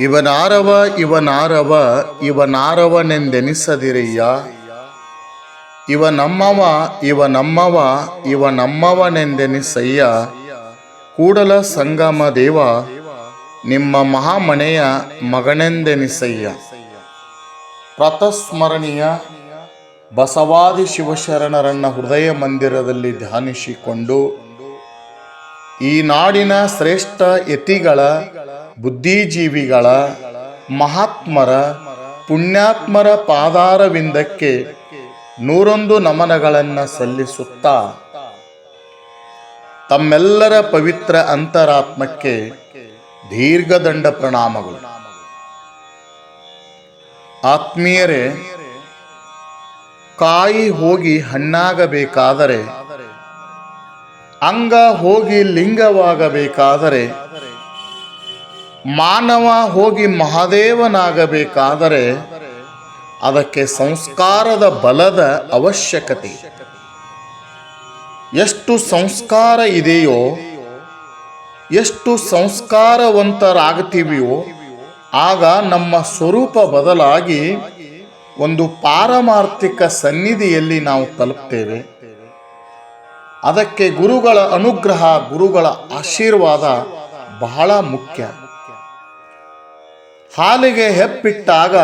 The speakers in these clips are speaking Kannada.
ಇವನಾರವ ಇವನಾರವ, ಇವನಾರವನೆಂದೆನಿಸದಿರಯ್ಯ? ಇವ ನಮ್ಮವ ಇವ ನಮ್ಮವ ಇವ ನಮ್ಮವನೆಂದೆನಿಸಯ್ಯ ಕೂಡಲ ಸಂಗಮ ದೇವ, ನಿಮ್ಮ ಮಹಾಮನೆಯ ಮಗನೆಂದೆನಿಸಯ್ಯ? ಪ್ರತಸ್ಮರಣೀಯ ಬಸವಾದಿ ಶಿವಶರಣರನ್ನ ಹೃದಯ ಮಂದಿರದಲ್ಲಿ ಧ್ಯಾನಿಸಿಕೊಂಡು ಈ ನಾಡಿನ ಶ್ರೇಷ್ಠ ಯತಿಗಳ, ಬುದ್ಧಿಜೀವಿಗಳ, ಮಹಾತ್ಮರ, ಪುಣ್ಯಾತ್ಮರ ಪಾದಾರವಿಂದಕ್ಕೆ ನೂರೊಂದು ನಮನಗಳನ್ನು ಸಲ್ಲಿಸುತ್ತಾ, ತಮ್ಮೆಲ್ಲರ ಪವಿತ್ರ ಅಂತರಾತ್ಮಕ್ಕೆ ದೀರ್ಘದಂಡ ಪ್ರಣಾಮಗಳು. ಆತ್ಮೀಯರೇ, ಕಾಯಿ ಹೋಗಿ ಹಣ್ಣಾಗಬೇಕಾದರೆ ಅಂಗ ಹೋಗಿ ಲಿಂಗವಾಗಬೇಕಾದರೆ, ಮಾನವ ಹೋಗಿ ಮಹಾದೇವನಾಗಬೇಕಾದರೆ ಅದಕ್ಕೆ ಸಂಸ್ಕಾರದ ಬಲದ ಅವಶ್ಯಕತೆ. ಎಷ್ಟು ಸಂಸ್ಕಾರ ಇದೆಯೋ, ಎಷ್ಟು ಸಂಸ್ಕಾರವಂತರಾಗ್ತೀವಿಯೋ, ಆಗ ನಮ್ಮ ಸ್ವರೂಪ ಬದಲಾಗಿ ಒಂದು ಪಾರಮಾರ್ಥಿಕ ಸನ್ನಿಧಿಯಲ್ಲಿ ನಾವು ತಲುಪ್ತೇವೆ. ಅದಕ್ಕೆ ಗುರುಗಳ ಅನುಗ್ರಹ, ಗುರುಗಳ ಆಶೀರ್ವಾದ ಬಹಳ ಮುಖ್ಯ. ಹಾಲಿಗೆ ಹೆಪ್ಪಿಟ್ಟಾಗ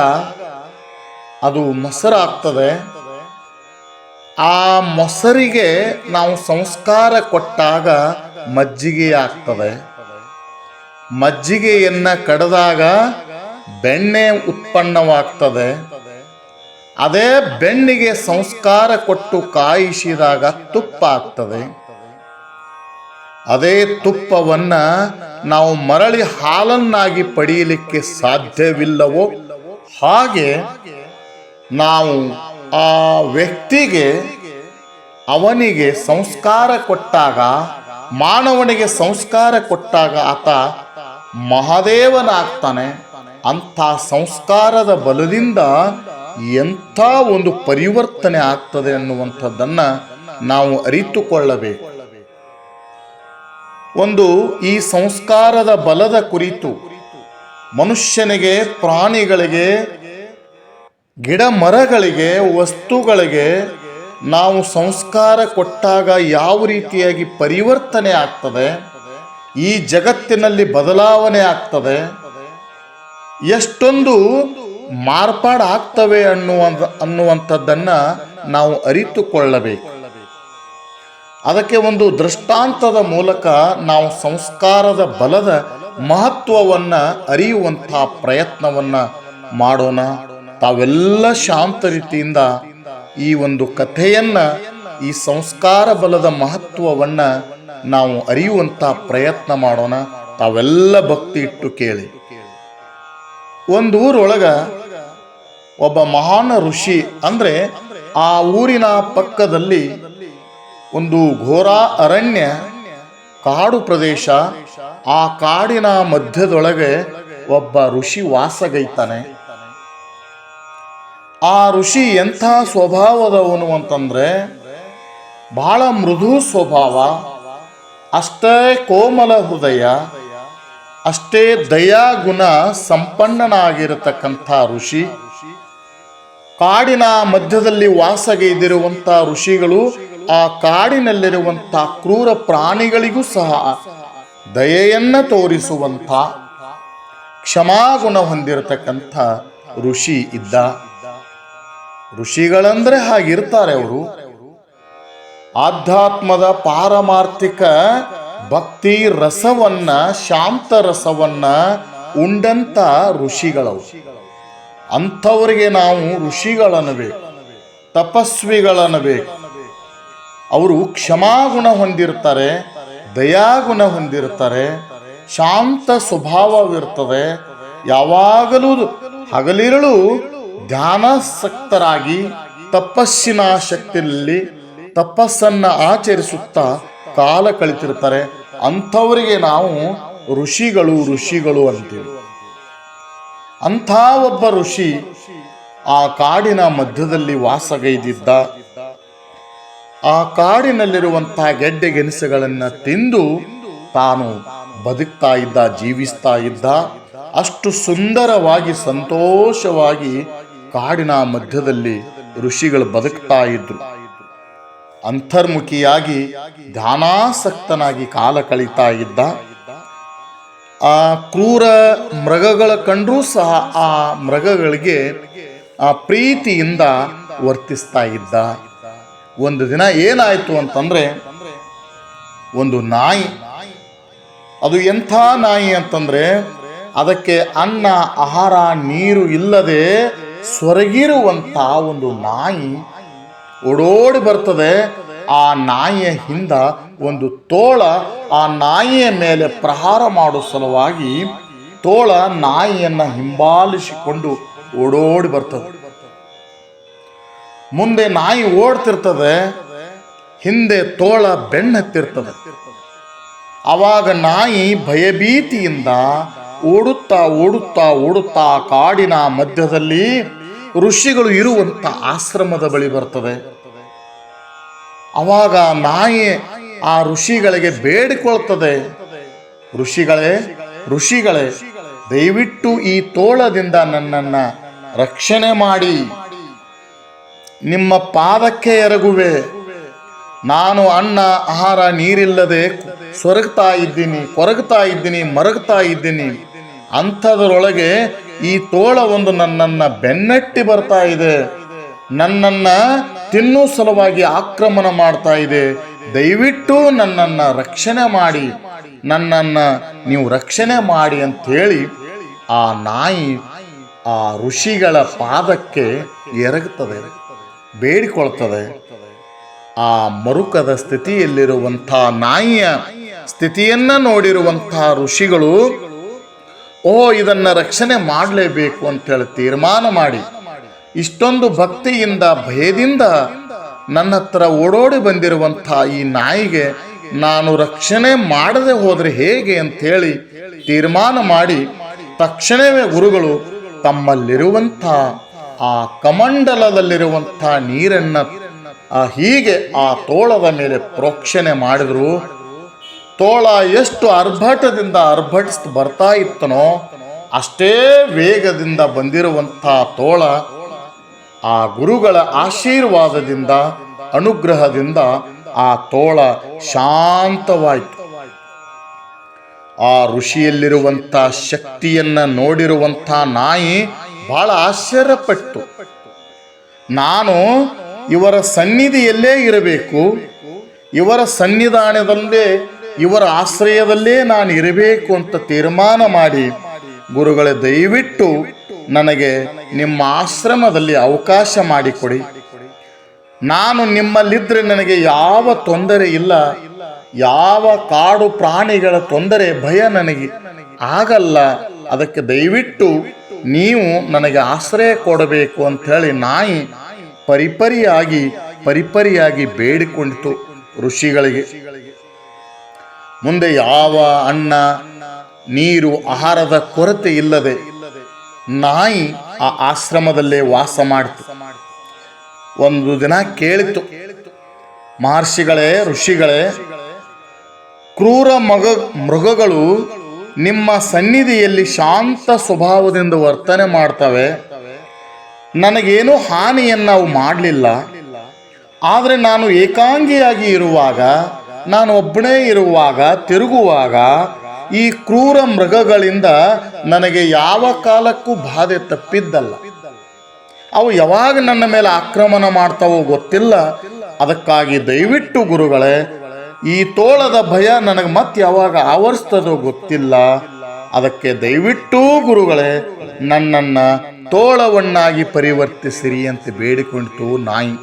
ಅದು ಮೊಸರಾಗ್ತದೆ. ಆ ಮೊಸರಿಗೆ ನಾವು ಸಂಸ್ಕಾರ ಕೊಟ್ಟಾಗ ಮಜ್ಜಿಗೆ ಆಗ್ತದೆ. ಮಜ್ಜಿಗೆಯನ್ನು ಕಡಿದಾಗ ಬೆಣ್ಣೆ ಉತ್ಪನ್ನವಾಗ್ತದೆ. ಅದೇ ಬೆಣ್ಣಿಗೆ ಸಂಸ್ಕಾರ ಕೊಟ್ಟು ಕಾಯಿಸಿದಾಗ ತುಪ್ಪ ಆಗ್ತದೆ. ಅದೇ ತುಪ್ಪವನ್ನ ನಾವು ಮರಳಿ ಹಾಲನ್ನಾಗಿ ಪಡೆಯಲಿಕ್ಕೆ ಸಾಧ್ಯವಿಲ್ಲವೋ? ಹಾಗೆ ನಾವು ಆ ವ್ಯಕ್ತಿಗೆ, ಅವನಿಗೆ ಸಂಸ್ಕಾರ ಕೊಟ್ಟಾಗ, ಮಾನವನಿಗೆ ಸಂಸ್ಕಾರ ಕೊಟ್ಟಾಗ ಆತ ಮಹಾದೇವನಾಗ್ತಾನೆ. ಅಂಥ ಸಂಸ್ಕಾರದ ಬಲದಿಂದ ಎಂಥ ಒಂದು ಪರಿವರ್ತನೆ ಆಗ್ತದೆ ಅನ್ನುವಂಥದ್ದನ್ನು ನಾವು ಅರಿತುಕೊಳ್ಳಬೇಕು. ಒಂದು, ಈ ಸಂಸ್ಕಾರದ ಬಲದ ಕುರಿತು ಮನುಷ್ಯನಿಗೆ, ಪ್ರಾಣಿಗಳಿಗೆ ಗಿಡ ಮರಗಳಿಗೆ ವಸ್ತುಗಳಿಗೆ ನಾವು ಸಂಸ್ಕಾರ ಕೊಟ್ಟಾಗ ಯಾವ ರೀತಿಯಾಗಿ ಪರಿವರ್ತನೆ ಆಗ್ತದೆ, ಈ ಜಗತ್ತಿನಲ್ಲಿ ಬದಲಾವಣೆ ಆಗ್ತದೆ, ಎಷ್ಟೊಂದು ಮಾರ್ಪಾಡು ಆಗ್ತವೆ ಅನ್ನುವ ಅನ್ನುವಂಥದ್ದನ್ನು ನಾವು ಅರಿತುಕೊಳ್ಳಬೇಕು. ಅದಕ್ಕೆ ಒಂದು ದೃಷ್ಟಾಂತದ ಮೂಲಕ ನಾವು ಸಂಸ್ಕಾರದ ಬಲದ ಮಹತ್ವವನ್ನು ಅರಿಯುವಂಥ ಪ್ರಯತ್ನವನ್ನು ಮಾಡೋಣ. ತಾವೆಲ್ಲ ಶಾಂತ ರೀತಿಯಿಂದ ಈ ಒಂದು ಕಥೆಯನ್ನು, ಈ ಸಂಸ್ಕಾರ ಬಲದ ಮಹತ್ವವನ್ನು ನಾವು ಅರಿಯುವಂಥ ಪ್ರಯತ್ನ ಮಾಡೋಣ. ತಾವೆಲ್ಲ ಭಕ್ತಿ ಇಟ್ಟು ಕೇಳಿ. ಒಂದು ಊರೊಳಗ ಒಬ್ಬ ಮಹಾನ್ ಋಷಿ ಅಂದರೆ ಆ ಊರಿನ ಪಕ್ಕದಲ್ಲಿ ಒಂದು ಘೋರ ಅರಣ್ಯ, ಕಾಡು ಪ್ರದೇಶ. ಆ ಕಾಡಿನ ಮಧ್ಯದೊಳಗೆ ಒಬ್ಬ ಋಷಿ ವಾಸಗೈತಾನೆ. ಆ ಋಷಿ ಎಂಥ ಸ್ವಭಾವದವನು ಅಂತಂದ್ರೆ ಬಹಳ ಮೃದು ಸ್ವಭಾವ, ಅಷ್ಟೇ ಕೋಮಲ ಹೃದಯ, ಅಷ್ಟೇ ದಯಾಗುಣ ಸಂಪನ್ನನಾಗಿರತಕ್ಕಂಥ ಋಷಿ. ಕಾಡಿನ ಮಧ್ಯದಲ್ಲಿ ವಾಸಗೈದಿರುವಂಥ ಋಷಿಗಳು, ಆ ಕಾಡಿನಲ್ಲಿರುವಂಥ ಕ್ರೂರ ಪ್ರಾಣಿಗಳಿಗೂ ಸಹ ದಯೆಯನ್ನ ತೋರಿಸುವಂಥ ಕ್ಷಮಾಗುಣ ಹೊಂದಿರತಕ್ಕಂಥ ಋಷಿ ಇದ್ದ. ಋಷಿಗಳಂದ್ರೆ ಹಾಗಿರ್ತಾರೆ ಅವರು. ಆಧ್ಯಾತ್ಮದ ಪಾರಮಾರ್ಥಿಕ ಭಕ್ತಿ ರಸವನ್ನ, ಶಾಂತ ರಸವನ್ನ ಉಂಡಂತ ಋಷಿಗಳವು ಅಂಥವರಿಗೆ ನಾವು ಋಷಿಗಳನ್ನಬೇಕು, ತಪಸ್ವಿಗಳನ್ನಬೇಕು. ಅವರು ಕ್ಷಮಾಗುಣ ಹೊಂದಿರ್ತಾರೆ, ದಯಾಗುಣ ಹೊಂದಿರ್ತಾರೆ, ಶಾಂತ ಸ್ವಭಾವವಿರ್ತದೆ. ಯಾವಾಗಲೂ ಹಗಲಿರಳು ಧ್ಯಾನಾಸಕ್ತರಾಗಿ ತಪಸ್ಸಿನ ಶಕ್ತಿಯಲ್ಲಿ ತಪಸ್ಸನ್ನು ಆಚರಿಸುತ್ತಾ ಕಾಲ ಕಳಿತಿರ್ತಾರೆ. ಅಂಥವರಿಗೆ ನಾವು ಋಷಿಗಳು ಋಷಿಗಳು ಅಂತೀವಿ. ಅಂಥ ಒಬ್ಬ ಋಷಿ ಆ ಕಾಡಿನ ಮಧ್ಯದಲ್ಲಿ ವಾಸಗೈದಿದ್ದ. ಆ ಕಾಡಿನಲ್ಲಿರುವಂತಹ ಗೆಡ್ಡೆ ಗೆಣಸುಗಳನ್ನು ತಿಂದು ತಾನು ಬದುಕ್ತಾ ಇದ್ದ, ಜೀವಿಸ್ತಾ ಇದ್ದ, ಅಷ್ಟು ಸುಂದರವಾಗಿ, ಸಂತೋಷವಾಗಿ ಕಾಡಿನ ಮಧ್ಯದಲ್ಲಿ ಋಷಿಗಳು ಬದುಕ್ತಾ ಇದ್ರು. ಅಂತರ್ಮುಖಿಯಾಗಿ ಧ್ಯಾನಾಸಕ್ತನಾಗಿ ಕಾಲ ಕಳೀತಾ ಇದ್ದ. ಆ ಕ್ರೂರ ಮೃಗಗಳ ಕಂಡರೂ ಸಹ ಆ ಮೃಗಗಳಿಗೆ ಆ ಪ್ರೀತಿಯಿಂದ ವರ್ತಿಸ್ತಾ ಇದ್ದ. ಒಂದು ದಿನ ಏನಾಯಿತು ಅಂತಂದರೆ, ಒಂದು ನಾಯಿ, ಅದು ಎಂಥ ನಾಯಿ ಅಂತಂದರೆ, ಅದಕ್ಕೆ ಅನ್ನ, ಆಹಾರ, ನೀರು ಇಲ್ಲದೆ ಸೊರಗಿರುವಂಥ ಒಂದು ನಾಯಿ ಓಡೋಡಿ ಬರ್ತದೆ. ಆ ನಾಯಿಯ ಹಿಂದ ಒಂದು ತೋಳ ಆ ನಾಯಿಯ ಮೇಲೆ ಪ್ರಹಾರ ಮಾಡೋ ಸಲುವಾಗಿ ತೋಳ ನಾಯಿಯನ್ನ ಹಿಂಬಾಲಿಸಿಕೊಂಡು ಓಡೋಡಿ ಬರ್ತದೆ. ಮುಂದೆ ನಾಯಿ ಓಡ್ತಿರ್ತದೆ, ಹಿಂದೆ ತೋಳ ಬೆನ್ನತ್ತಿರ್ತದೆ ಅವಾಗ ನಾಯಿ ಭಯಭೀತಿಯಿಂದ ಓಡುತ್ತಾ ಓಡುತ್ತಾ ಓಡುತ್ತಾ ಕಾಡಿನ ಮಧ್ಯದಲ್ಲಿ ಋಷಿಗಳು ಇರುವಂತ ಆಶ್ರಮದ ಬಳಿ ಬರ್ತದೆ. ಅವಾಗ ನಾಯಿ ಆ ಋಷಿಗಳಿಗೆ ಬೇಡಿಕೊಳ್ತದೆ ಋಷಿಗಳೇ ಋಷಿಗಳೇ, ದಯವಿಟ್ಟು ಈ ತೋಳದಿಂದ ನನ್ನನ್ನ ರಕ್ಷಣೆ ಮಾಡಿ. ನಿಮ್ಮ ಪಾದಕ್ಕೆ ಎರಗುವೆ. ನಾನು ಅನ್ನ, ಆಹಾರ, ನೀರಿಲ್ಲದೆ ಸೊರಗ್ತಾ ಇದ್ದೀನಿ, ಕೊರಗ್ತಾ ಇದ್ದೀನಿ, ಮರಗ್ತಾ ಇದ್ದೀನಿ. ಅಂಥದ್ರೊಳಗೆ ಈ ತೋಳ ಒಂದು ನನ್ನನ್ನು ಬೆನ್ನಟ್ಟಿ ಬರ್ತಾ ಇದೆ. ನನ್ನನ್ನ ತಿನ್ನೋ ಸಲುವಾಗಿ ಆಕ್ರಮಣ ಮಾಡ್ತಾ ಇದೆ. ದಯವಿಟ್ಟು ನನ್ನನ್ನು ರಕ್ಷಣೆ ಮಾಡಿ. ನನ್ನನ್ನು ನೀವು ರಕ್ಷಣೆ ಮಾಡಿ ಅಂತೇಳಿ ಆ ನಾಯಿ ಆ ಋಷಿಗಳ ಪಾದಕ್ಕೆ ಎರಗುತ್ತದೆ, ಬೇಡಿಕೊಳ್ತದೆ. ಆ ಮರುಕದ ಸ್ಥಿತಿಯಲ್ಲಿರುವಂಥ ನಾಯಿಯ ಸ್ಥಿತಿಯನ್ನ ನೋಡಿರುವಂಥ ಋಷಿಗಳು ಓ ಇದನ್ನ ರಕ್ಷಣೆ ಮಾಡಲೇಬೇಕು ಅಂತೇಳಿ ತೀರ್ಮಾನ ಮಾಡಿ. ಇಷ್ಟೊಂದು ಭಕ್ತಿಯಿಂದ, ಭಯದಿಂದ ನನ್ನ ಹತ್ರ ಓಡೋಡಿ ಬಂದಿರುವಂಥ ಈ ನಾಯಿಗೆ ನಾನು ರಕ್ಷಣೆ ಮಾಡದೆ ಹೋದರೆ ಹೇಗೆ ಅಂಥೇಳಿ ತೀರ್ಮಾನ ಮಾಡಿ ತಕ್ಷಣವೇ ಗುರುಗಳು ತಮ್ಮಲ್ಲಿರುವಂಥ ಆ ಕಮಂಡಲದಲ್ಲಿರುವಂಥ ನೀರನ್ನ ಹೀಗೆ ಆ ತೋಳದ ಮೇಲೆ ಪ್ರೋಕ್ಷಣೆ ಮಾಡಿದ್ರು. ತೋಳ ಎಷ್ಟು ಅರ್ಭಟದಿಂದ ಅರ್ಭಟಿಸ್ ಬರ್ತಾ ಇತ್ತನೋ ಅಷ್ಟೇ ವೇಗದಿಂದ ಬಂದಿರುವಂಥ ತೋಳ ಆ ಗುರುಗಳ ಆಶೀರ್ವಾದದಿಂದ, ಅನುಗ್ರಹದಿಂದ ಆ ತೋಳ ಶಾಂತವಾಯಿತು. ಆ ಋಷಿಯಲ್ಲಿರುವಂಥ ಶಕ್ತಿಯನ್ನ ನೋಡಿರುವಂಥ ನಾಯಿ ಬಹಳ ಆಶ್ಚರ್ಯಪಟ್ಟು, ನಾನು ಇವರ ಸನ್ನಿಧಿಯಲ್ಲೇ ಇರಬೇಕು. ಇವರ ಸನ್ನಿಧಾನದಲ್ಲೇ, ಇವರ ಆಶ್ರಯದಲ್ಲೇ ನಾನು ಇರಬೇಕು ಅಂತ ತೀರ್ಮಾನ ಮಾಡಿ ಗುರುಗಳ ದಯವಿಟ್ಟು ನನಗೆ ನಿಮ್ಮ ಆಶ್ರಮದಲ್ಲಿ ಅವಕಾಶ ಮಾಡಿಕೊಡಿ. ನಾನು ನಿಮ್ಮಲ್ಲಿದ್ದರೆ ನನಗೆ ಯಾವ ತೊಂದರೆ ಇಲ್ಲ. ಯಾವ ಕಾಡು ಪ್ರಾಣಿಗಳ ತೊಂದರೆ, ಭಯ ನನಗೆ ಆಗಲ್ಲ. ಅದಕ್ಕೆ ದಯವಿಟ್ಟು ನೀವು ನನಗೆ ಆಶ್ರಯ ಕೊಡಬೇಕು ಅಂತ ಹೇಳಿ ನಾಯಿ ಪರಿಪರಿಯಾಗಿ ಪರಿಪರಿಯಾಗಿ ಬೇಡಿಕೊಂಡಿತು ಋಷಿಗಳಿಗೆ. ಮುಂದೆ ಯಾವ ಅನ್ನ, ನೀರು, ಆಹಾರದ ಕೊರತೆ ಇಲ್ಲದೆ ನಾಯಿ ಆ ಆಶ್ರಮದಲ್ಲೇ ವಾಸ ಮಾಡ್ತು. ಒಂದು ದಿನ ಕೇಳಿತು, ಮಹರ್ಷಿಗಳೇ, ಋಷಿಗಳೇ, ಕ್ರೂರ ಮಗ, ಮೃಗಗಳು ನಿಮ್ಮ ಸನ್ನಿಧಿಯಲ್ಲಿ ಶಾಂತ ಸ್ವಭಾವದಿಂದ ವರ್ತನೆ ಮಾಡ್ತವೆ. ನನಗೇನು ಹಾನಿಯನ್ನು ಅವು ಮಾಡಲಿಲ್ಲ. ಆದರೆ ನಾನು ಏಕಾಂಗಿಯಾಗಿ ಇರುವಾಗ, ನಾನು ಒಬ್ಬನೇ ಇರುವಾಗ, ತಿರುಗುವಾಗ ಈ ಕ್ರೂರ ಮೃಗಗಳಿಂದ ನನಗೆ ಯಾವ ಕಾಲಕ್ಕೂ ಬಾಧೆ ತಪ್ಪಿದ್ದಲ್ಲ. ಅವು ಯಾವಾಗ ನನ್ನ ಮೇಲೆ ಆಕ್ರಮಣ ಮಾಡ್ತಾವೋ ಗೊತ್ತಿಲ್ಲ. ಅದಕ್ಕಾಗಿ ದಯವಿಟ್ಟು ಗುರುಗಳೇ, ಈ ತೋಳದ ಭಯ ನನಗೆ ಮತ್ತೆ ಯಾವಾಗ ಆವರಿಸ್ತದೋ ಗೊತ್ತಿಲ್ಲ. ಅದಕ್ಕೆ ದಯವಿಟ್ಟು ಗುರುಗಳೇ, ನನ್ನನ್ನ ತೋಳವನ್ನಾಗಿ ಪರಿವರ್ತಿಸಿರಿ ಅಂತ ಬೇಡಿಕೊಂಡಿತು ನಾಯಿ.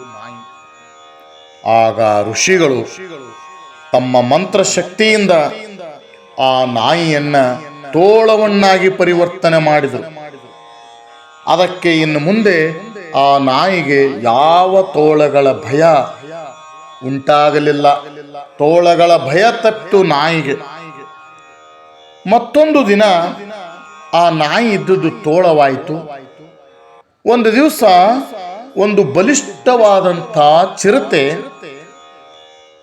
ಆಗ ಋಷಿಗಳು ತಮ್ಮ ಮಂತ್ರ ಶಕ್ತಿಯಿಂದ ಆ ನಾಯಿಯನ್ನ ತೋಳವನ್ನಾಗಿ ಪರಿವರ್ತನೆ ಮಾಡಿದರು. ಅದಕ್ಕೆ ಇನ್ನು ಮುಂದೆ ಆ ನಾಯಿಗೆ ಯಾವ ತೋಳಗಳ ಭಯ ಉಂಟಾಗಲಿಲ್ಲ. ತೋಳಗಳ ಭಯ ತಟ್ಟು ನಾಯಿಗೆ. ಮತ್ತೊಂದು ದಿನ ಆ ನಾಯಿ ಇದ್ದದ್ದು ತೋಳವಾಯಿತು. ಒಂದು ದಿವಸ ಒಂದು ಬಲಿಷ್ಠವಾದಂಥ ಚಿರತೆ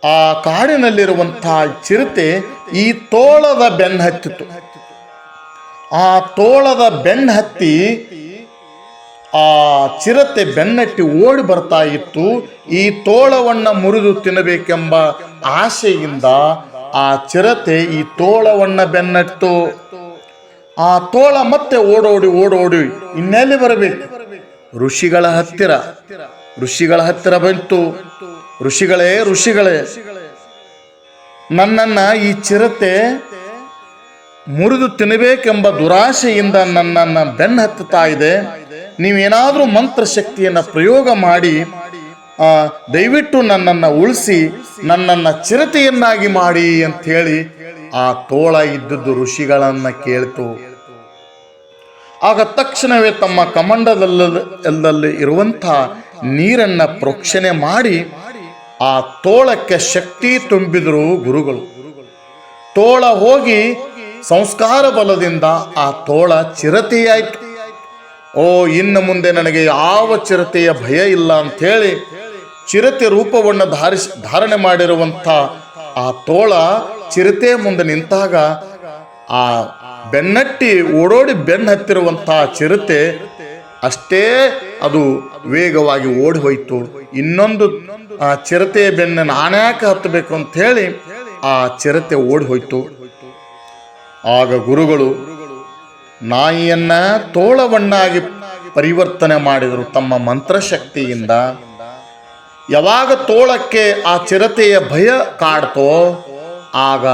ಆ ಕಾಡಿನಲ್ಲಿರುವಂತಹ ಚಿರತೆ ಈ ತೋಳದ ಬೆನ್ನು ಹತ್ತಿತ್ತು. ಆ ತೋಳದ ಬೆನ್ನು ಹತ್ತಿ ಆ ಚಿರತೆ ಬೆನ್ನಟ್ಟಿ ಓಡಿ ಬರ್ತಾ ಇತ್ತು. ಈ ತೋಳವನ್ನ ಮುರಿದು ತಿನ್ನಬೇಕೆಂಬ ಆಸೆಯಿಂದ ಆ ಚಿರತೆ ಈ ತೋಳವನ್ನ ಬೆನ್ನಟ್ಟು. ಆ ತೋಳ ಮತ್ತೆ ಓಡೋಡಿ ಓಡೋಡಿ ಇನ್ನೆಲ್ಲಿ ಬರಬೇಕು? ಋಷಿಗಳ ಹತ್ತಿರ. ಋಷಿಗಳ ಹತ್ತಿರ ಬಂತು. ಋಷಿಗಳೇ ಋಷಿಗಳೇ, ನನ್ನನ್ನ ಈ ಚಿರತೆ ಮುರಿದು ತಿನ್ನಬೇಕೆಂಬ ದುರಾಶೆಯಿಂದ ನನ್ನನ್ನು ಬೆನ್ನ ಹತ್ತುತ್ತಾ ಇದೆ. ನೀವೇನಾದರೂ ಮಂತ್ರಶಕ್ತಿಯನ್ನು ಪ್ರಯೋಗ ಮಾಡಿ ದಯವಿಟ್ಟು ನನ್ನನ್ನು ಉಳಿಸಿ, ನನ್ನನ್ನು ಚಿರತೆಯನ್ನಾಗಿ ಮಾಡಿ ಅಂತ ಹೇಳಿ ಆ ತೋಳ ಇದ್ದದ್ದು ಋಷಿಗಳನ್ನ ಕೇಳ್ತು. ಆಗ ತಕ್ಷಣವೇ ತಮ್ಮ ಕಮಂಡದಲ್ಲಿ ಇರುವಂಥ ನೀರನ್ನ ಪ್ರೋಕ್ಷಣೆ ಮಾಡಿ ಆ ತೋಳಕ್ಕೆ ಶಕ್ತಿ ತುಂಬಿದರು ಗುರುಗಳು. ತೋಳ ಹೋಗಿ ಸಂಸ್ಕಾರ ಬಲದಿಂದ ಆ ತೋಳ ಚಿರತೆಯಾಯಿತು. ಓ, ಇನ್ನು ಮುಂದೆ ನನಗೆ ಯಾವ ಚಿರತೆಯ ಭಯ ಇಲ್ಲ ಅಂಥೇಳಿ ಚಿರತೆ ರೂಪವನ್ನು ಧಾರಿಸಿ ಧಾರಣೆ ಮಾಡಿರುವಂಥ ಆ ತೋಳ ಚಿರತೆ ಮುಂದೆ ನಿಂತಾಗ ಆ ಬೆನ್ನಟ್ಟಿ ಓಡೋಡಿ ಬೆನ್ನ ಹತ್ತಿರುವಂಥ ಚಿರತೆ ಅಷ್ಟೇ ಅದು ವೇಗವಾಗಿ ಓಡಿ ಹೋಯಿತು. ಇನ್ನೊಂದು, ಆ ಚಿರತೆಯ ಬೆನ್ನ ನಾನ್ಯಾಕೆ ಹತ್ತಬೇಕು ಅಂತ ಹೇಳಿ ಆ ಚಿರತೆ ಓಡಿ ಹೋಯ್ತು. ಆಗ ಗುರುಗಳು ನಾಯಿಯನ್ನ ತೋಳವನ್ನಾಗಿ ಪರಿವರ್ತನೆ ಮಾಡಿದರು ತಮ್ಮ ಮಂತ್ರಶಕ್ತಿಯಿಂದ. ಯಾವಾಗ ತೋಳಕ್ಕೆ ಆ ಚಿರತೆಯ ಭಯ ಕಾಡ್ತೋ, ಆಗ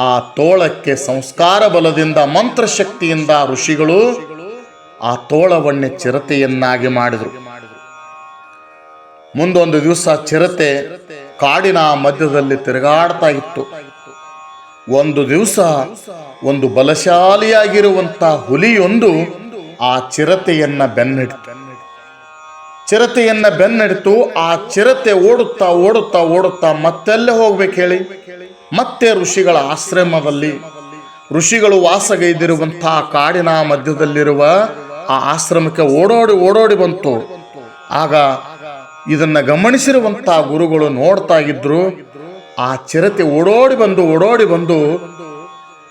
ಆ ತೋಳಕ್ಕೆ ಸಂಸ್ಕಾರ ಬಲದಿಂದ ಮಂತ್ರಶಕ್ತಿಯಿಂದ ಋಷಿಗಳು ಆ ತೋಳವನ್ನೇ ಚಿರತೆಯನ್ನಾಗಿ ಮಾಡಿದರು. ಮುಂದೊಂದು ದಿವಸ ಚಿರತೆ ಕಾಡಿನ ಮಧ್ಯದಲ್ಲಿ ತಿರುಗಾಡ್ತಾ ಇತ್ತು. ಒಂದು ದಿವಸ ಒಂದು ಬಲಶಾಲಿಯಾಗಿರುವಂತ ಹುಲಿಯೊಂದು ಆ ಚಿರತೆಯನ್ನ ಬೆನ್ನಿಡ್ತು. ಚಿರತೆಯನ್ನ ಬೆನ್ನಿಡ್ತು, ಆ ಚಿರತೆ ಓಡುತ್ತಾ ಓಡುತ್ತಾ ಓಡುತ್ತಾ ಮತ್ತೆಲ್ಲೇ ಹೋಗ್ಬೇಕು ಹೇಳಿ? ಮತ್ತೆ ಋಷಿಗಳ ಆಶ್ರಮದಲ್ಲಿ. ಋಷಿಗಳು ವಾಸಗೈದಿರುವಂತಹ ಕಾಡಿನ ಮಧ್ಯದಲ್ಲಿರುವ ಆ ಆಶ್ರಮಕ್ಕೆ ಓಡೋಡಿ ಓಡೋಡಿ ಬಂತು. ಆಗ ಇದನ್ನ ಗಮನಿಸಿರುವಂತಹ ಗುರುಗಳು ನೋಡ್ತಾ ಇದ್ರು. ಆ ಚಿರತೆ ಓಡೋಡಿ ಬಂದು ಓಡೋಡಿ ಬಂದು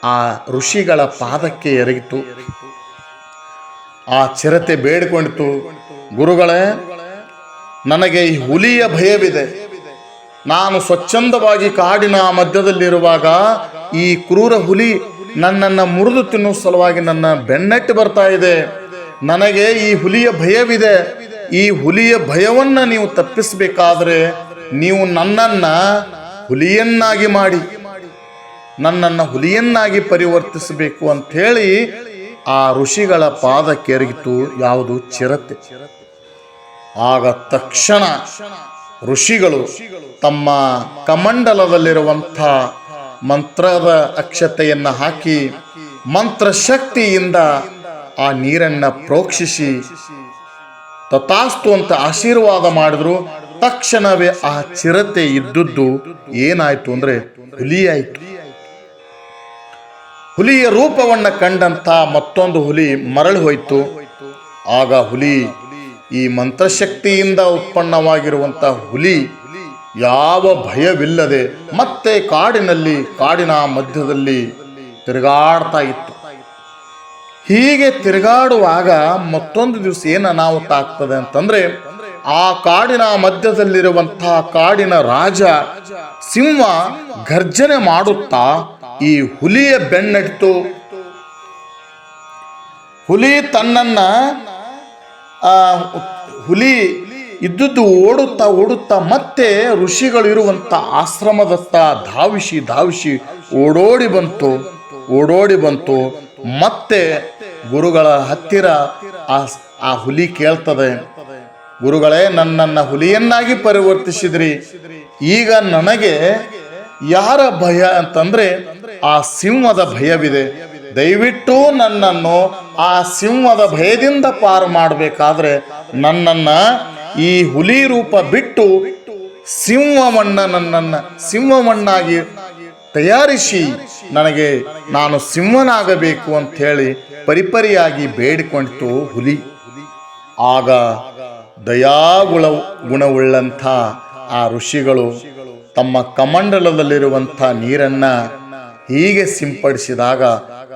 ಆ ಋಷಿಗಳ ಪಾದಕ್ಕೆ ಎರಗಿತು. ಆ ಚಿರತೆ ಬೇಡಿಕೊಂಡಿತು. ಗುರುಗಳೇ, ನನಗೆ ಈ ಹುಲಿಯ ಭಯವಿದೆ. ನಾನು ಸ್ವಚ್ಛಂದವಾಗಿ ಕಾಡಿನ ಮಧ್ಯದಲ್ಲಿರುವಾಗ ಈ ಕ್ರೂರ ಹುಲಿ ನನ್ನನ್ನು ಮುರಿದು ತಿನ್ನುವ ಸಲುವಾಗಿ ನನ್ನ ಬೆನ್ನಟ್ಟಿ ಬರ್ತಾ ಇದೆ. ನನಗೆ ಈ ಹುಲಿಯ ಭಯವಿದೆ. ಈ ಹುಲಿಯ ಭಯವನ್ನು ನೀವು ತಪ್ಪಿಸಬೇಕಾದ್ರೆ ನೀವು ನನ್ನನ್ನ ಹುಲಿಯನ್ನಾಗಿ ಮಾಡಿ, ನನ್ನನ್ನು ಹುಲಿಯನ್ನಾಗಿ ಪರಿವರ್ತಿಸಬೇಕು ಅಂಥೇಳಿ ಆ ಋಷಿಗಳ ಪಾದ ಕೆರಗಿತು ಯಾವುದು ಚಿರತೆ. ಆಗ ತಕ್ಷಣ ಋಷಿಗಳು ತಮ್ಮ ಕಮಂಡಲದಲ್ಲಿರುವಂಥ ಮಂತ್ರದ ಅಕ್ಷತೆಯನ್ನು ಹಾಕಿ ಮಂತ್ರಶಕ್ತಿಯಿಂದ ಆ ನೀರನ್ನು ಪ್ರೋಕ್ಷಿಸಿ. ತಥಾಸ್ತು ಅಂತ ಆಶೀರ್ವಾದ ಮಾಡಿದ್ರು. ತಕ್ಷಣವೇ ಆ ಚಿರತೆ ಇದ್ದದ್ದು ಏನಾಯಿತು ಅಂದರೆ ಹುಲಿಯಾಯಿತು. ಹುಲಿಯ ರೂಪವನ್ನು ಕಂಡಂತ ಮತ್ತೊಂದು ಹುಲಿ ಮರಳಿ ಹೋಯಿತು. ಆಗ ಹುಲಿ ಈ ಮಂತ್ರಶಕ್ತಿಯಿಂದ ಉತ್ಪನ್ನವಾಗಿರುವಂಥ ಹುಲಿ ಯಾವ ಭಯವಿಲ್ಲದೆ ಮತ್ತೆ ಕಾಡಿನಲ್ಲಿ, ಕಾಡಿನ ಮಧ್ಯದಲ್ಲಿ ತಿರುಗಾಡ್ತಾ ಇತ್ತು. ಹೀಗೆ ತಿರುಗಾಡುವಾಗ ಮತ್ತೊಂದು ದಿವಸ ಏನು ಅನಾಹುತ ಆಗ್ತದೆ ಅಂತಂದ್ರೆ ಆ ಕಾಡಿನ ಮಧ್ಯದಲ್ಲಿರುವಂತಹ ಕಾಡಿನ ರಾಜ ಸಿಂಹ ಗರ್ಜನೆ ಮಾಡುತ್ತಾ ಈ ಹುಲಿಯ ಬೆನ್ನಟ್ಟಿತು ಹುಲಿ ತನ್ನನ್ನ ಹುಲಿ ಇದ್ದದ್ದು ಓಡುತ್ತಾ ಓಡುತ್ತಾ ಮತ್ತೆ ಋಷಿಗಳು ಇರುವಂತ ಆಶ್ರಮದತ್ತ ಧಾವಿಸಿ ಧಾವಿಸಿ ಓಡೋಡಿ ಬಂತು ಓಡೋಡಿ ಬಂತು. ಮತ್ತೆ ಗುರುಗಳ ಹತ್ತಿರ ಆ ಆ ಹುಲಿ ಕೇಳ್ತದೆ. ಗುರುಗಳೇ, ನನ್ನನ್ನ ಹುಲಿಯನ್ನಾಗಿ ಪರಿವರ್ತಿಸಿದ್ರಿ. ಈಗ ನನಗೆ ಯಾರ ಭಯ ಅಂತಂದ್ರೆ ಆ ಸಿಂಹದ ಭಯವಿದೆ. ದಯವಿಟ್ಟು ನನ್ನನ್ನು ಆ ಸಿಂಹದ ಭಯದಿಂದ ಪಾರು ಮಾಡಬೇಕಾದ್ರೆ ನನ್ನನ್ನ ಈ ಹುಲಿ ರೂಪ ಬಿಟ್ಟು ಸಿಂಹವಣ್ಣ ನನ್ನನ್ನ ಸಿಂಹವನ್ನಾಗಿ ತಯಾರಿಸಿ ನನಗೆ ನಾನು ಸಿಂಹನಾಗಬೇಕು ಅಂತ ಹೇಳಿ ಪರಿಪರಿಯಾಗಿ ಬೇಡಿಕೊಂಡಿತು ಹುಲಿ. ಆಗ ದಯಾಗುಣ ಗುಣವುಳ್ಳಂಥ ಆ ಋಷಿಗಳು ತಮ್ಮ ಕಮಂಡಲದಲ್ಲಿರುವಂಥ ನೀರನ್ನ ಹೀಗೆ ಸಿಂಪಡಿಸಿದಾಗ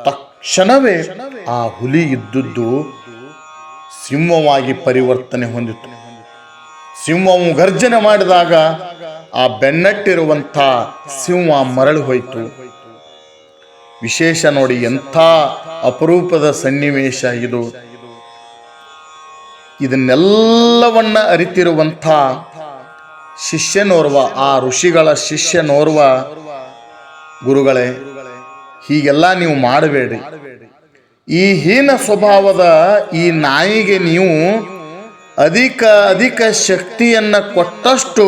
ತಕ್ಷಣವೇ ಆ ಹುಲಿ ಇದ್ದದ್ದು ಸಿಂಹವಾಗಿ ಪರಿವರ್ತನೆ ಹೊಂದಿತು. ಸಿಂಹವು ಗರ್ಜನೆ ಮಾಡಿದಾಗ ಆ ಬೆನ್ನಟ್ಟಿರುವಂಥ ಸಿಂಹ ಮರಳು ಹೋಯಿತು. ವಿಶೇಷ ನೋಡಿ ಎಂಥ ಅಪರೂಪದ ಸನ್ನಿವೇಶ ಇದು. ಇದನ್ನೆಲ್ಲವನ್ನ ಅರಿತಿರುವಂಥ ಶಿಷ್ಯನೋರ್ವ ಆ ಋಷಿಗಳ ಶಿಷ್ಯನೋರ್ವ ಗುರುಗಳೇ, ಹೀಗೆಲ್ಲ ನೀವು ಮಾಡಬೇಡಿ. ಈ ಹೀನ ಸ್ವಭಾವದ ಈ ನಾಯಿಗೆ ನೀವು ಅಧಿಕ ಅಧಿಕ ಶಕ್ತಿಯನ್ನು ಕೊಟ್ಟಷ್ಟು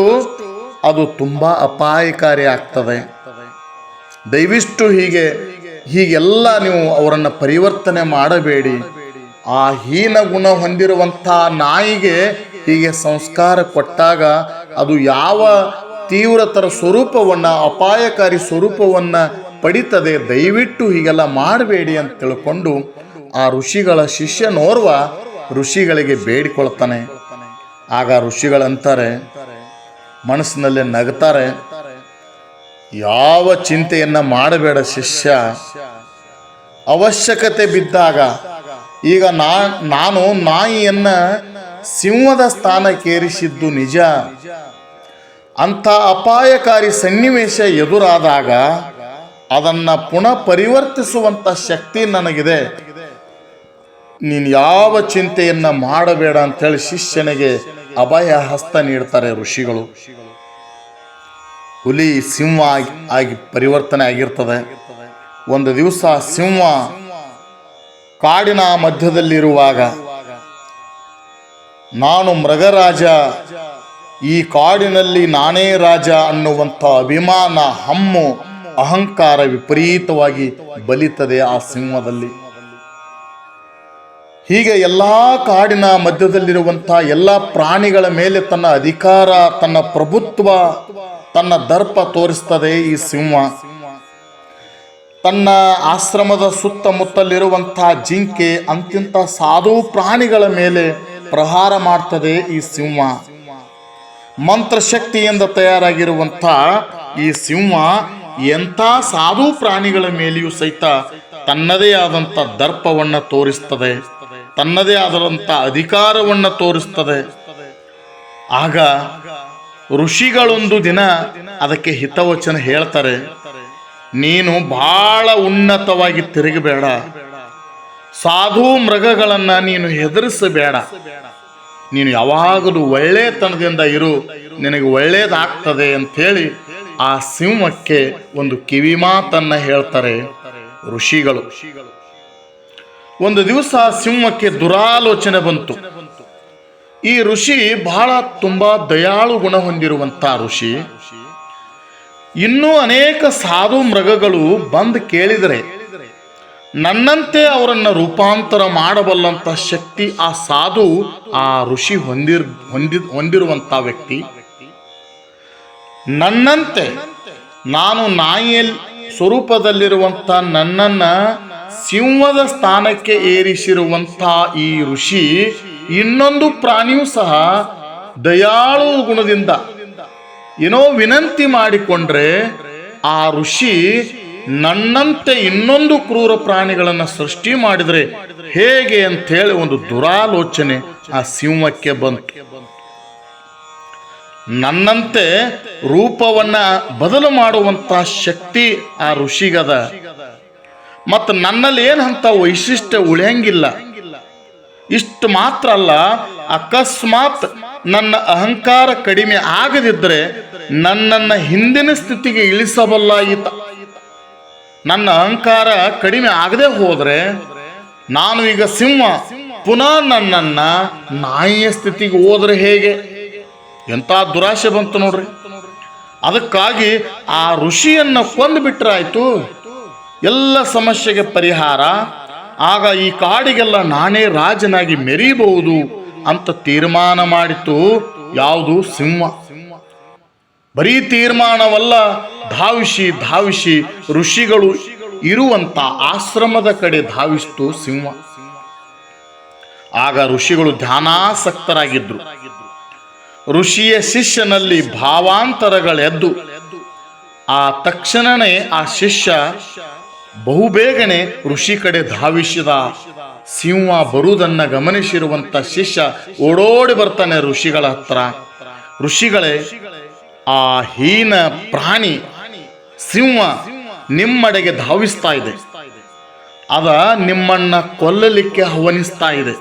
ಅದು ತುಂಬ ಅಪಾಯಕಾರಿ ಆಗ್ತದೆ. ದಯವಿಷ್ಟು ಹೀಗೆ, ಹೀಗೆಲ್ಲ ನೀವು ಅವರನ್ನು ಪರಿವರ್ತನೆ ಮಾಡಬೇಡಿ. ಆ ಹೀನ ಗುಣ ಹೊಂದಿರುವಂಥ ನಾಯಿಗೆ ಹೀಗೆ ಸಂಸ್ಕಾರ ಕೊಟ್ಟಾಗ ಅದು ಯಾವ ತೀವ್ರತರ ಸ್ವರೂಪವನ್ನು, ಅಪಾಯಕಾರಿ ಸ್ವರೂಪವನ್ನು ಪಡಿತದೆ. ದಯವಿಟ್ಟು ಹೀಗೆಲ್ಲ ಮಾಡಬೇಡಿ ಅಂತ ತಿಳ್ಕೊಂಡು ಆ ಋಷಿಗಳ ಶಿಷ್ಯನೋರ್ವ ಋಷಿಗಳಿಗೆ ಬೇಡಿಕೊಳ್ತಾನೆ. ಆಗ ಋಷಿಗಳಂತಾರೆ ಮನಸ್ಸಿನಲ್ಲೇ ನಗ್ತಾರೆ. ಯಾವ ಚಿಂತೆಯನ್ನ ಮಾಡಬೇಡ ಶಿಷ್ಯ. ಅವಶ್ಯಕತೆ ಬಿದ್ದಾಗ ಈಗ ನಾ, ನಾನು ನಾಯಿಯನ್ನ ಸಿಂಹದ ಸ್ಥಾನಕ್ಕೇರಿಸಿದ್ದು ನಿಜ. ಅಂಥ ಅಪಾಯಕಾರಿ ಸನ್ನಿವೇಶ ಎದುರಾದಾಗ ಅದನ್ನು ಪುನಃ ಪರಿವರ್ತಿಸುವಂಥ ಶಕ್ತಿ ನನಗಿದೆ. ನೀನು ಯಾವ ಚಿಂತೆಯನ್ನ ಮಾಡಬೇಡ ಅಂತೇಳಿ ಶಿಷ್ಯನಿಗೆ ಅಭಯ ಹಸ್ತ ನೀಡ್ತಾರೆ ಋಷಿಗಳು. ಹುಲಿ ಸಿಂಹ ಆಗಿ ಪರಿವರ್ತನೆ ಆಗಿರ್ತದೆ. ಒಂದು ದಿವಸ ಸಿಂಹ ಕಾಡಿನ ಮಧ್ಯದಲ್ಲಿರುವಾಗ, ನಾನು ಮೃಗರಾಜ, ಈ ಕಾಡಿನಲ್ಲಿ ನಾನೇ ರಾಜ ಅನ್ನುವಂಥ ಅಭಿಮಾನ, ಹಮ್ಮು, ಅಹಂಕಾರ ವಿಪರೀತವಾಗಿ ಬಲಿತದೆ ಆ ಸಿಂಹದಲ್ಲಿ. ಹೀಗೆ ಎಲ್ಲ ಕಾಡಿನ ಮಧ್ಯದಲ್ಲಿರುವಂಥ ಎಲ್ಲ ಪ್ರಾಣಿಗಳ ಮೇಲೆ ತನ್ನ ಅಧಿಕಾರ, ತನ್ನ ಪ್ರಭುತ್ವ, ತನ್ನ ದರ್ಪ ತೋರಿಸ್ತದೆ ಈ ಸಿಂಹ. ತನ್ನ ಆಶ್ರಮದ ಸುತ್ತಮುತ್ತಲಿರುವಂಥ ಜಿಂಕೆ ಅಂತಿಂತ ಸಾಧು ಪ್ರಾಣಿಗಳ ಮೇಲೆ ಪ್ರಹಾರ ಮಾಡ್ತದೆ ಈ ಸಿಂಹ. ಮಂತ್ರಶಕ್ತಿಯಿಂದ ತಯಾರಾಗಿರುವಂಥ ಈ ಸಿಂಹ ಎಂಥ ಸಾಧು ಪ್ರಾಣಿಗಳ ಮೇಲೆಯೂ ಸಹಿತ ತನ್ನದೇ ಆದಂಥ ದರ್ಪವನ್ನು ತೋರಿಸ್ತದೆ. ತನ್ನದೇ ಆದಂಥ ಅಧಿಕಾರವನ್ನು ತೋರಿಸ್ತದೆ. ಆಗ ಋಷಿಗಳೊಂದು ದಿನ ಅದಕ್ಕೆ ಹಿತವಚನ ಹೇಳ್ತಾರೆ. ನೀನು ಬಹಳ ಉನ್ನತವಾಗಿ ತಿರುಗಬೇಡ. ಸಾಧು ಮೃಗಗಳನ್ನು ನೀನು ಹೆದರಿಸಬೇಡ. ನೀನು ಯಾವಾಗಲೂ ಒಳ್ಳೆಯತನದಿಂದ ಇರು. ನಿನಗೆ ಒಳ್ಳೇದಾಗ್ತದೆ ಅಂಥೇಳಿ ಆ ಸಿಂಹಕ್ಕೆ ಒಂದು ಕಿವಿ ಮಾತನ್ನು ಹೇಳ್ತಾರೆ ಋಷಿಗಳು. ಒಂದು ದಿವಸ ಸಿಂಹಕ್ಕೆ ದುರಾಲೋಚನೆ ಬಂತು. ಈ ಋಷಿ ಬಹಳ ತುಂಬಾ ದಯಾಳು ಗುಣ ಹೊಂದಿರುವಂತ ಋಷಿ. ಇನ್ನೂ ಅನೇಕ ಸಾಧು ಮೃಗಗಳು ಬಂದು ಕೇಳಿದರೆ, ನನ್ನಂತೆ ಅವರನ್ನು ರೂಪಾಂತರ ಮಾಡಬಲ್ಲಂತ ಶಕ್ತಿ ಆ ಸಾಧು, ಆ ಋಷಿ ಹೊಂದಿರ್, ಹೊಂದಿ ಹೊಂದಿರುವಂತ ವ್ಯಕ್ತಿ. ನನ್ನಂತೆ ನಾನು ನಾಯಿಯಲ್ಲಿ ಸ್ವರೂಪದಲ್ಲಿರುವಂಥ ನನ್ನನ್ನ ಸಿಂಹದ ಸ್ಥಾನಕ್ಕೆ ಏರಿಸಿರುವಂಥ ಈ ಋಷಿ ಇನ್ನೊಂದು ಪ್ರಾಣಿಯೂ ಸಹ ದಯಾಳು ಗುಣದಿಂದ ಏನೋ ವಿನಂತಿ ಮಾಡಿಕೊಂಡ್ರೆ ಆ ಋಷಿ ನನ್ನಂತೆ ಇನ್ನೊಂದು ಕ್ರೂರ ಪ್ರಾಣಿಗಳನ್ನು ಸೃಷ್ಟಿ ಮಾಡಿದರೆ ಹೇಗೆ ಅಂಥೇಳಿ ಒಂದು ದುರಾಲೋಚನೆ ಆ ಸಿಂಹಕ್ಕೆ ಬಂತು. ನನ್ನಂತೆ ರೂಪವನ್ನ ಬದಲು ಮಾಡುವಂತ ಶಕ್ತಿ ಆ ಋಷಿಗದ ಮತ್ತು ನನ್ನಲ್ಲಿ ಅಂತ ವೈಶಿಷ್ಟ್ಯ ಉಳಿಯಂಗಿಲ್ಲ. ಇಷ್ಟು ಮಾತ್ರ ಅಲ್ಲ, ಅಕಸ್ಮಾತ್ ನನ್ನ ಅಹಂಕಾರ ಕಡಿಮೆ ಆಗದಿದ್ದರೆ ನನ್ನನ್ನ ಹಿಂದಿನ ಸ್ಥಿತಿಗೆ ಇಳಿಸಬಲ್ಲ ಈತ ನನ್ನ ಅಹಂಕಾರ ಕಡಿಮೆ ಆಗದೆ ಹೋದರೆ ನಾನು ಈಗ ಸಿಂಹ, ಪುನಃ ನನ್ನನ್ನ ನಾಯಿಯ ಸ್ಥಿತಿಗೆ ಹೋದ್ರೆ ಹೇಗೆ? ಎಂಥ ದುರಾಶೆ ಬಂತು ನೋಡ್ರಿ. ಅದಕ್ಕಾಗಿ ಆ ಋಷಿಯನ್ನ ಕೊಂದು ಬಿಟ್ರಾಯ್ತು ಎಲ್ಲ ಸಮಸ್ಯೆಗೆ ಪರಿಹಾರ. ಆಗ ಈ ಕಾಡಿಗೆಲ್ಲ ನಾನೇ ರಾಜನಾಗಿ ಮೆರೀಬಹುದು ಅಂತ ತೀರ್ಮಾನ ಮಾಡಿತು ಯಾವುದು ಸಿಂಹ. ಬರೀ ತೀರ್ಮಾನವಲ್ಲ ಧಾವಿಸಿ ಧಾವಿಸಿ ಋಷಿಗಳು ಇರುವಂತ ಆಶ್ರಮದ ಕಡೆ ಧಾವಿಸ್ತು ಸಿಂಹ. ಆಗ ಋಷಿಗಳು ಧ್ಯಾನಾಸಕ್ತರಾಗಿದ್ರು. ಋಷಿಯ ಶಿಷ್ಯನಲ್ಲಿ ಭಾವಾಂತರಗಳೆದ್ದು. ಆ ತಕ್ಷಣನೇ ಆ ಶಿಷ್ಯ ಬಹುಬೇಗನೆ ಋಷಿ ಕಡೆ ಧಾವಿಸಿದ ಸಿಂಹ ಬರುವುದನ್ನ ಗಮನಿಸಿರುವಂತ ಶಿಷ್ಯ ಓಡೋಡಿ ಬರ್ತಾನೆ ಋಷಿಗಳ ಹತ್ರ. ಋಷಿಗಳೇ, ಆ ಹೀನ ಪ್ರಾಣಿ ಸಿಂಹ ನಿಮ್ಮಡೆಗೆ ಧಾವಿಸ್ತಾ ಇದೆ. ಅದ ನಿಮ್ಮನ್ನ ಕೊಲ್ಲಲಿಕ್ಕೆ ಹವನಿಸ್ತಾ ಇದೆ.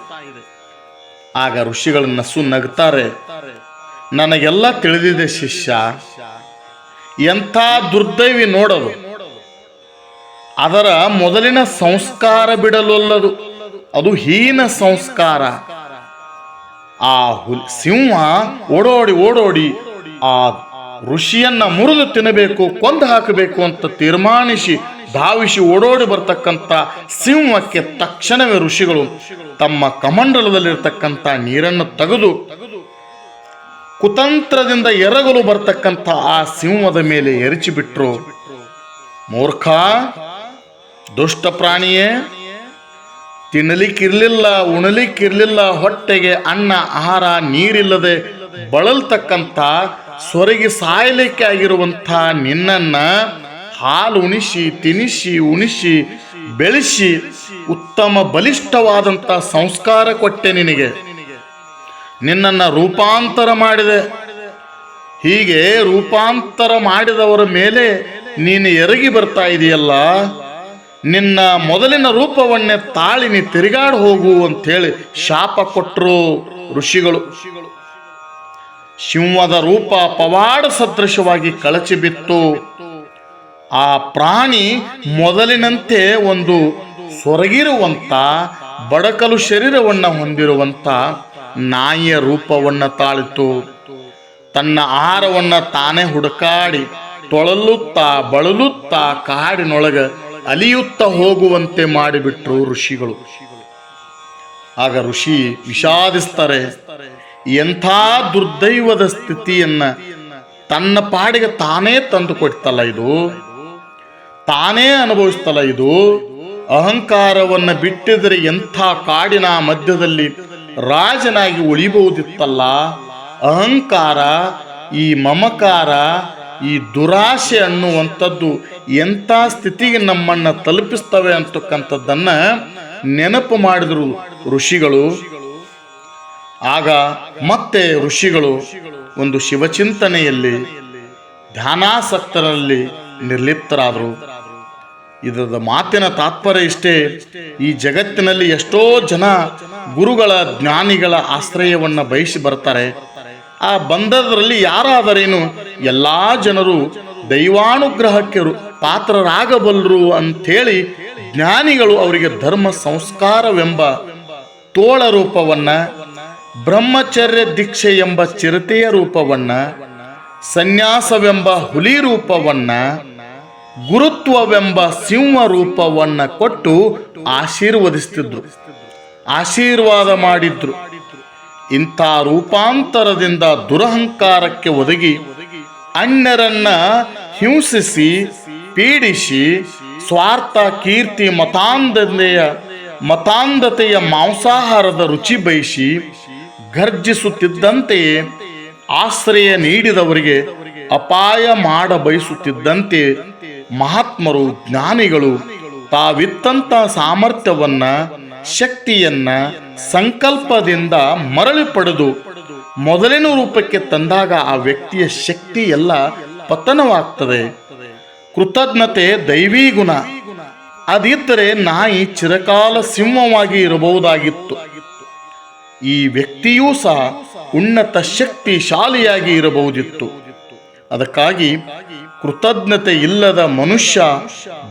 ಆಗ ಋಷಿಗಳು ನಸು ನಗ್ತಾರೆ, ನನಗೆಲ್ಲ ತಿಳಿದಿದೆ ಶಿಷ್ಯ, ಎಂಥ ದುರ್ದೈವಿ ನೋಡೋದು. ಅದರ ಮೊದಲಿನ ಸಂಸ್ಕಾರ ಬಿಡಲೊಲ್ಲದು. ಅದು ಹೀನ ಸಂಸ್ಕಾರ. ಆ ಸಿಂಹ ಓಡೋಡಿ ಓಡೋಡಿ ಆ ಋಷಿಯನ್ನ ಮುರಿದು ತಿನ್ನಬೇಕು, ಕೊಂದು ಹಾಕಬೇಕು ಅಂತ ತೀರ್ಮಾನಿಸಿ ಧಾವಿಸಿ ಓಡೋಡಿ ಬರ್ತಕ್ಕಂಥ ಸಿಂಹಕ್ಕೆ ತಕ್ಷಣವೇ ಋಷಿಗಳು ತಮ್ಮ ಕಮಂಡಲದಲ್ಲಿರ್ತಕ್ಕಂಥ ನೀರನ್ನು ತೆಗೆದು ಕುತಂತ್ರದಿಂದ ಎರಗಲು ಬರ್ತಕ್ಕಂಥ ಆ ಸಿಂಹದ ಮೇಲೆ ಎರಚಿಬಿಟ್ರು. ಮೂರ್ಖ ದುಷ್ಟ ಪ್ರಾಣಿಯೇ, ತಿನ್ನಲಿಕ್ಕಿರಲಿಲ್ಲ, ಉಣಲಿಕ್ಕಿರಲಿಲ್ಲ, ಹೊಟ್ಟೆಗೆ ಅನ್ನ, ಆಹಾರ, ನೀರಿಲ್ಲದೆ ಬಳಲ್ತಕ್ಕಂಥ ಸೊರಗಿ ಸಾಯಲಿಕ್ಕೆ ಆಗಿರುವಂಥ ನಿನ್ನನ್ನ ಹಾಲು ಉಣಿಸಿ, ತಿನಿಸಿ, ಉಣಿಸಿ, ಬೆಳೆಸಿ ಉತ್ತಮ ಬಲಿಷ್ಠವಾದಂಥ ಸಂಸ್ಕಾರ ಕೊಟ್ಟೆ ನಿನಗೆ. ನಿನ್ನನ್ನು ರೂಪಾಂತರ ಮಾಡಿದೆ. ಹೀಗೆ ರೂಪಾಂತರ ಮಾಡಿದವರ ಮೇಲೆ ನೀನು ಎರಗಿ ಬರ್ತಾ ಇದೆಯಲ್ಲ? ನಿನ್ನ ಮೊದಲಿನ ರೂಪವನ್ನೇ ತಾಳಿ ನೀ ತಿರುಗಾಡಿ ಹೋಗು ಅಂತೇಳಿ ಶಾಪ ಕೊಟ್ಟರು ಋಷಿಗಳು. ಸಿಂಹದ ರೂಪ ಪವಾಡ ಸದೃಶವಾಗಿ ಕಳಚಿ ಬಿತ್ತು. ಆ ಪ್ರಾಣಿ ಮೊದಲಿನಂತೆ ಒಂದು ಸೊರಗಿರುವಂತ, ಬಡಕಲು ಶರೀರವನ್ನು ಹೊಂದಿರುವಂಥ ನಾಯಿಯ ರೂಪವನ್ನ ತಾಳಿತು. ತನ್ನ ಆಹಾರವನ್ನ ತಾನೇ ಹುಡುಕಾಡಿ ತೊಳಲುತ್ತಾ, ಬಳಲುತ್ತಾ ಕಾಡಿನೊಳಗ ಅಲಿಯುತ್ತಾ ಹೋಗುವಂತೆ ಮಾಡಿಬಿಟ್ರು ಋಷಿಗಳು. ಆಗ ಋಷಿ ವಿಷಾದಿಸ್ತಾರೆ, ಎಂಥ ದುರ್ದೈವದ ಸ್ಥಿತಿಯನ್ನ ತನ್ನ ಪಾಡಿಗೆ ತಾನೇ ತಂದು ಕೊಡ್ತಲ್ಲ ಇದು? ತಾನೇ ಅನುಭವಿಸ್ತಲ್ಲ ಇದು? ಅಹಂಕಾರವನ್ನ ಬಿಟ್ಟಿದರೆ ಎಂಥ ಕಾಡಿನ ಮಧ್ಯದಲ್ಲಿ ರಾಜನಾಗಿ ಉಳಿಬಹುದಿತ್ತಲ್ಲ? ಅಹಂಕಾರ, ಈ ಮಮಕಾರ ಈ ದುರಾಶೆ ಅನ್ನುವಂಥದ್ದು ಎಂಥ ಸ್ಥಿತಿಗೆ ನಮ್ಮನ್ನು ತಲುಪಿಸ್ತವೆ ಅಂತಕ್ಕಂಥದ್ದನ್ನು ನೆನಪು ಮಾಡಿದರು ಋಷಿಗಳು. ಆಗ ಮತ್ತೆ ಋಷಿಗಳು ಒಂದು ಶಿವಚಿಂತನೆಯಲ್ಲಿ ಧ್ಯಾನಾಸಕ್ತರಲ್ಲಿ ನಿರ್ಲಿಪ್ತರಾದರು. ಇದರ ಮಾತಿನ ತಾತ್ಪರ್ಯ ಇಷ್ಟೇ, ಈ ಜಗತ್ತಿನಲ್ಲಿ ಎಷ್ಟೋ ಜನ ಗುರುಗಳ ಜ್ಞಾನಿಗಳ ಆಶ್ರಯವನ್ನು ಬಯಸಿ ಬರ್ತಾರೆ. ಆ ಬಂದದರಲ್ಲಿ ಯಾರಾದರೇನು? ಎಲ್ಲ ಜನರು ದೈವಾನುಗ್ರಹಕ್ಕೆ ಪಾತ್ರರಾಗಬಲ್ಲರು ಅಂಥೇಳಿ ಜ್ಞಾನಿಗಳು ಅವರಿಗೆ ಧರ್ಮ ಸಂಸ್ಕಾರವೆಂಬ ತೋಳ ರೂಪವನ್ನು, ಬ್ರಹ್ಮಚರ್ಯ ದೀಕ್ಷೆ ಎಂಬ ಚಿರತೆಯ ರೂಪವನ್ನು, ಸನ್ಯಾಸವೆಂಬ ಹುಲಿ ರೂಪವನ್ನು, ಗುರುತ್ವವೆಂಬ ಸಿಂಹ ರೂಪವನ್ನು ಕೊಟ್ಟು ಆಶೀರ್ವದಿಸ್ತಿದ್ರು. ಆಶೀರ್ವಾದ ಮಾಡಿದ್ರು. ಇಂಥ ರೂಪಾಂತರದಿಂದ ದುರಹಂಕಾರಕ್ಕೆ ಒದಗಿ ಅನ್ಯರನ್ನ ಹಿಂಸಿಸಿ, ಪೀಡಿಸಿ, ಸ್ವಾರ್ಥ, ಕೀರ್ತಿ ಮತಾಂಧತೆಯ ಮತಾಂಧತೆಯ ಮಾಂಸಾಹಾರದ ರುಚಿ ಬಯಸಿ ಘರ್ಜಿಸುತ್ತಿದ್ದಂತೆಯೇ ಆಶ್ರಯ ನೀಡಿದವರಿಗೆ ಅಪಾಯ ಮಾಡ ಬಯಸುತ್ತಿದ್ದಂತೆ ಮಹಾತ್ಮರು, ಜ್ಞಾನಿಗಳು ತಾವಿತ್ತಂತ ಸಾಮರ್ಥ್ಯವನ್ನ ಶಕ್ತಿಯನ್ನ ಸಂಕಲ್ಪದಿಂದ ಮರಳಿ ಪಡೆದು ಮೊದಲಿನ ರೂಪಕ್ಕೆ ತಂದಾಗ ಆ ವ್ಯಕ್ತಿಯ ಶಕ್ತಿ ಎಲ್ಲ ಪತನವಾಗ್ತದೆ. ಕೃತಜ್ಞತೆ ದೈವೀ ಗುಣ. ಅದಿದ್ದರೆ ನಾಯಿ ಚಿರಕಾಲ ಸಿಂಹವಾಗಿ ಇರಬಹುದಾಗಿತ್ತು. ಈ ವ್ಯಕ್ತಿಯೂ ಸಹ ಉನ್ನತ ಶಕ್ತಿಶಾಲಿಯಾಗಿ ಇರಬಹುದಿತ್ತು. ಅದಕ್ಕಾಗಿ ಕೃತಜ್ಞತೆ ಇಲ್ಲದ ಮನುಷ್ಯ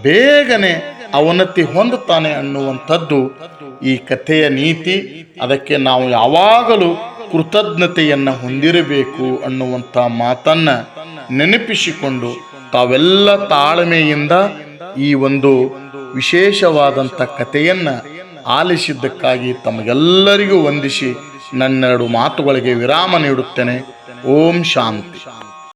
ಬೇಗನೆ ಅವನತಿ ಹೊಂದುತ್ತಾನೆ ಅನ್ನುವಂಥದ್ದು ಈ ಕಥೆಯ ನೀತಿ. ಅದಕ್ಕೆ ನಾವು ಯಾವಾಗಲೂ ಕೃತಜ್ಞತೆಯನ್ನು ಹೊಂದಿರಬೇಕು ಅನ್ನುವಂಥ ಮಾತನ್ನ ನೆನಪಿಸಿಕೊಂಡು ತಾವೆಲ್ಲ ತಾಳ್ಮೆಯಿಂದ ಈ ಒಂದು ವಿಶೇಷವಾದಂಥ ಕಥೆಯನ್ನು ಆಲಿಸಿದ್ದಕ್ಕಾಗಿ ತಮಗೆಲ್ಲರಿಗೂ ವಂದಿಸಿ ನನ್ನೆರಡು ಮಾತುಗಳಿಗೆ ವಿರಾಮ ನೀಡುತ್ತೇನೆ. ಓಂ ಶಾಂತಿ.